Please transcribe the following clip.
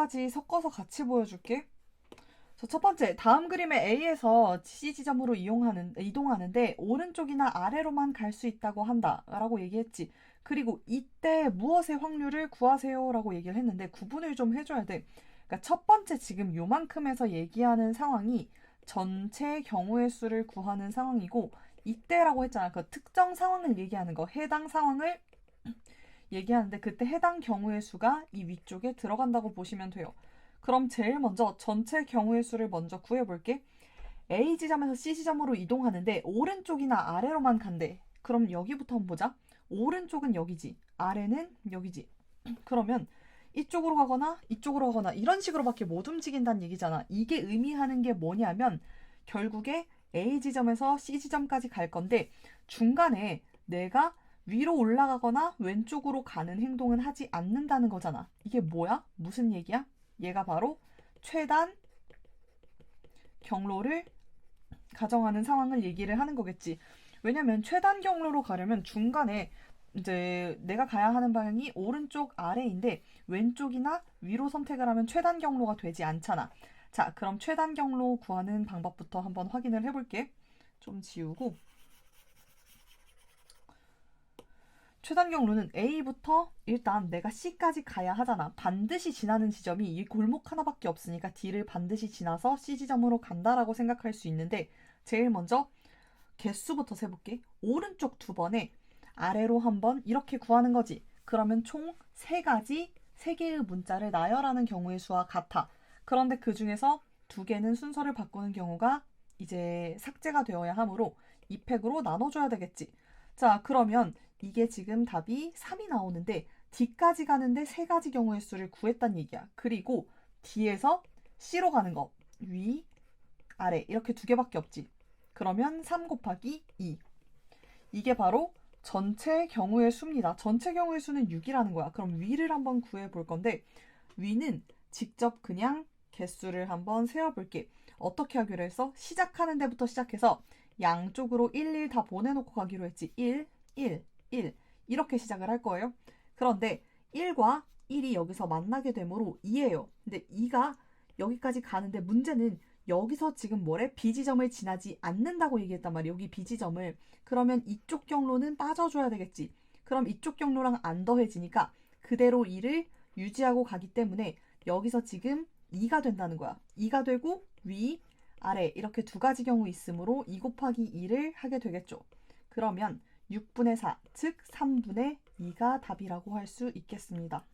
까지 섞어서 같이 보여줄게. 자, 첫 번째, 다음 그림의 A에서 C 지점으로 이용하는, 이동하는데 오른쪽이나 아래로만 갈 수 있다고 한다. 라고 얘기했지. 그리고 이때 무엇의 확률을 구하세요. 라고 얘기를 했는데 구분을 좀 해줘야 돼. 그러니까 첫 번째 지금 요만큼에서 얘기하는 상황이 전체 경우의 수를 구하는 상황이고 이때라고 했잖아. 그 특정 상황을 얘기하는 거. 해당 상황을 얘기하는데 그때 해당 경우의 수가 이 위쪽에 들어간다고 보시면 돼요. 그럼 제일 먼저 전체 경우의 수를 먼저 구해볼게. A 지점에서 C 지점으로 이동하는데 오른쪽이나 아래로만 간대. 그럼 여기부터 한번 보자. 오른쪽은 여기지. 아래는 여기지. 그러면 이쪽으로 가거나 이쪽으로 가거나 이런 식으로밖에 못 움직인다는 얘기잖아. 이게 의미하는 게 뭐냐면 결국에 A 지점에서 C 지점까지 갈 건데 중간에 내가 위로 올라가거나 왼쪽으로 가는 행동은 하지 않는다는 거잖아. 이게 뭐야? 무슨 얘기야? 얘가 바로 최단 경로를 가정하는 상황을 얘기를 하는 거겠지. 왜냐면 최단 경로로 가려면 중간에 이제 내가 가야 하는 방향이 오른쪽 아래인데 왼쪽이나 위로 선택을 하면 최단 경로가 되지 않잖아. 자, 그럼 최단 경로 구하는 방법부터 한번 확인을 해볼게. 좀 지우고. 최단 경로는 A부터 일단 내가 C까지 가야 하잖아. 반드시 지나는 지점이 이 골목 하나밖에 없으니까 D를 반드시 지나서 C 지점으로 간다라고 생각할 수 있는데 제일 먼저 개수부터 세볼게. 오른쪽 두 번에 아래로 한 번 이렇게 구하는 거지. 그러면 총 세 가지 세 개의 문자를 나열하는 경우의 수와 같아. 그런데 그 중에서 두 개는 순서를 바꾸는 경우가 이제 삭제가 되어야 하므로 이 팩으로 나눠줘야 되겠지. 자, 그러면 이게 지금 답이 3이 나오는데 D까지 가는데 세 가지 경우의 수를 구했단 얘기야. 그리고 D에서 C로 가는 거. 위, 아래 이렇게 두 개밖에 없지. 그러면 3 곱하기 2. 이게 바로 전체 경우의 수입니다. 전체 경우의 수는 6이라는 거야. 그럼 위를 한번 구해 볼 건데 위는 직접 그냥 개수를 한번 세어 볼게. 어떻게 하기로 했어? 시작하는 데부터 시작해서 양쪽으로 1, 1 다 보내놓고 가기로 했지. 1, 1, 1 이렇게 시작을 할 거예요. 그런데 1과 1이 여기서 만나게 되므로 2예요. 근데 2가 여기까지 가는데 문제는 여기서 지금 뭐래? B지점을 지나지 않는다고 얘기했단 말이야. 여기 B지점을. 그러면 이쪽 경로는 빠져줘야 되겠지. 그럼 이쪽 경로랑 안 더해지니까 그대로 2를 유지하고 가기 때문에 여기서 지금 2가 된다는 거야. 2가 되고 위, 아래 이렇게 두 가지 경우 있으므로 2 곱하기 2를 하게 되겠죠. 그러면 6분의 4, 즉 3분의 2가 답이라고 할 수 있겠습니다.